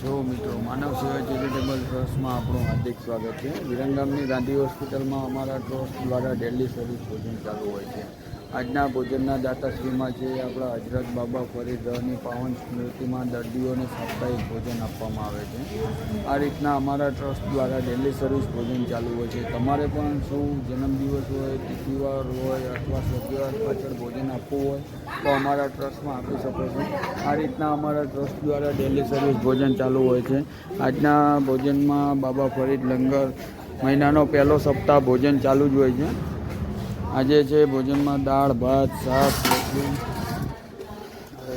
છો મિત્રો? માનવ સેવા ચેરિટેબલ ટ્રસ્ટમાં આપણું હાર્દિક સ્વાગત છે. વિરંગામની ગાંધી હોસ્પિટલમાં અમારા ટ્રસ્ટ દ્વારા ડેલી સર્વિસ ભોજન ચાલુ હોય છે. આજના ભોજનના દાતાશ્રીમાં છે આપણા હજરત બાબા ફરીદની પાવન સ્મૃતિમાં દર્દીઓને સાપ્તાહિક ભોજન આપવામાં આવે છે. આ રીતના અમારા ટ્રસ્ટ દ્વારા ડેલી સર્વિસ ભોજન ચાલુ હોય છે. તમારે પણ શું જન્મદિવસ હોય, તિથિવાર હોય અથવા સભ્યવાર પાછળ ભોજન આપવું હોય, તો અમારા ટ્રસ્ટમાં આપી શકો છો. આ રીતના અમારા ટ્રસ્ટ દ્વારા ડેલી સર્વિસ ભોજન ચાલુ હોય છે. આજના ભોજનમાં બાબા ફરીદ લંગર મહિનાનો પહેલો સપ્તાહ ભોજન ચાલુ જ હોય છે. આજે છે ભોજનમાં દાળ, ભાત, શાક, રોટલી.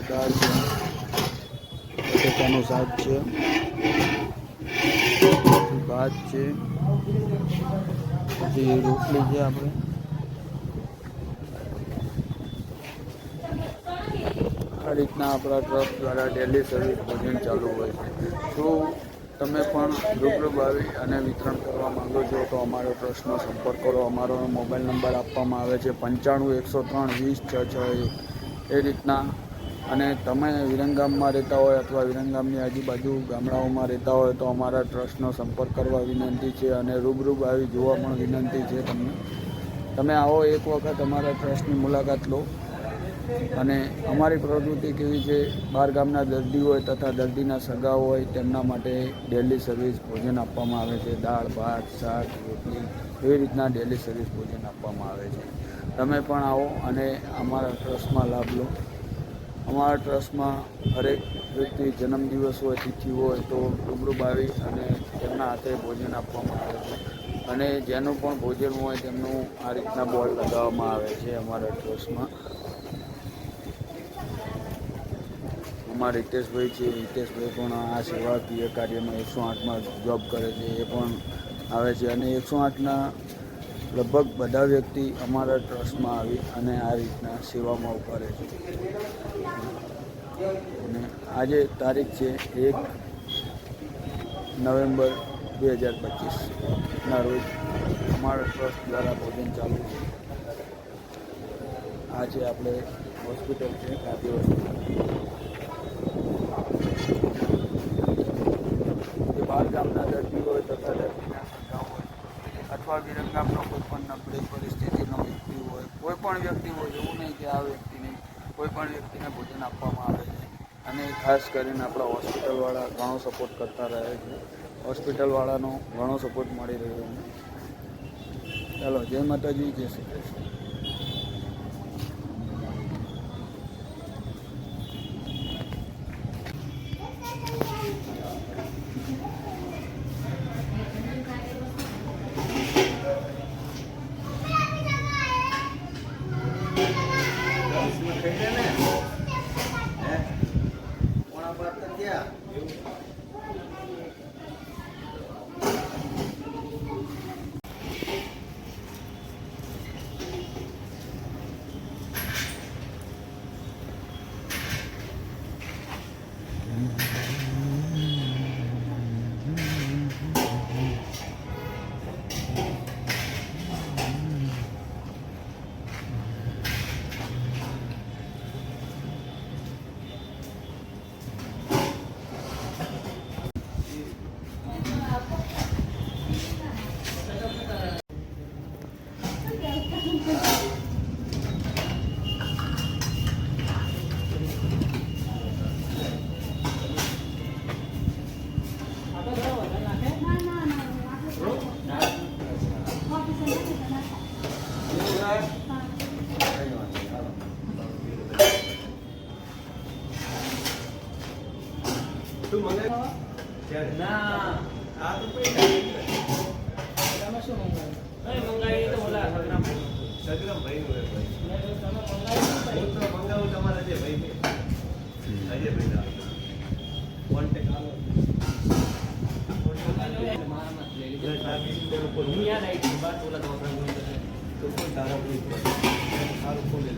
દાળ છે. બટેકાનું શાક છે. ભાત છે. પછી રોટલી છે આપણે આ રીતના આપણા ટ્રક દ્વારા ડેલી સર્વિસ ભોજન ચાલુ હોય છે. શું તમે પણ રૂબરૂ આવી અને વિતરણ કરવા માંગો છો તો અમારો ટ્રસ્ટનો સંપર્ક કરો. અમારો મોબાઈલ નંબર આપવામાં આવે છે પંચાણું એકસો ત્રણ વીસ છ છ એ રીતના. અને તમે વિરંગામમાં રહેતા હોય અથવા વિરંગામની આજુબાજુ ગામડાઓમાં રહેતા હોય તો અમારા ટ્રસ્ટનો સંપર્ક કરવા વિનંતી છે અને રૂબરૂ આવી જોવા પણ વિનંતી છે તમને. તમે આવો એક વખત અમારા ટ્રસ્ટની મુલાકાત લો. અને અમારી પ્રવૃત્તિ કેવી છે? બહાર ગામના દર્દી હોય તથા દર્દીના સગા હોય, તેમના માટે ડેલી સર્વિસ ભોજન આપવામાં આવે છે. દાળ, ભાત, શાક, રોટલી એવી રીતના ડેલી સર્વિસ ભોજન આપવામાં આવે છે. તમે પણ આવો અને અમારા ટ્રસ્ટમાં લાભ લો. અમારા ટ્રસ્ટમાં હરેક વ્યક્તિ જન્મદિવસ હોય, તિથિ હોય તો રૂબરૂ આવી અને તેમના હાથે ભોજન આપવામાં આવે છે. અને જેનું પણ ભોજન હોય તેમનું આ રીતના બોર્ડ લગાવવામાં આવે છે અમારા ટ્રસ્ટમાં. અમારા હિતેશભાઈ છે, હિતેશભાઈ પણ આ સેવાકીય કાર્યમાં એકસો આઠમાં જોબ કરે છે, એ પણ આવે છે. અને એકસો આઠના લગભગ બધા વ્યક્તિ અમારા ટ્રસ્ટમાં આવી અને આ રીતના સેવામાં ઊભા છે. અને આજે તારીખ છે એક નવેમ્બર બે હજાર પચીસના રોજ અમારા ટ્રસ્ટ દ્વારા ભોજન ચાલુ છે. આ છે આપણે હોસ્પિટલ છે ગાંધી હોસ્પિટલ જે બહાર ગામના દર્દી હોય તથા દર્દીના સગા હોય. અથવા વિરંગામનો કોઈ પણ નબળી પરિસ્થિતિનો વ્યક્તિ હોય, કોઈ પણ વ્યક્તિ હોય, એવું નહીં કે આ વ્યક્તિને કોઈ પણ વ્યક્તિને ભોજન આપવામાં આવે છે. અને ખાસ કરીને આપણા હોસ્પિટલવાળા ઘણો સપોર્ટ કરતા રહે છે. હોસ્પિટલવાળાનો ઘણો સપોર્ટ મળી રહ્યો છે. ચાલો, જય માતાજી, જય શ્રી કૃષ્ણ. Yeah. ના. આ તો તમે શું મંગાવ્યું? મંગાવી તો ઓલા સગ્રામ સગ્રામ ભાઈ હોય ભાઈ. હું તો મંગાવું તમારા જે ભાઈ છે. અજય ભાઈ કોન્ટેક્ટ આલો તો તારા સારું ખોલે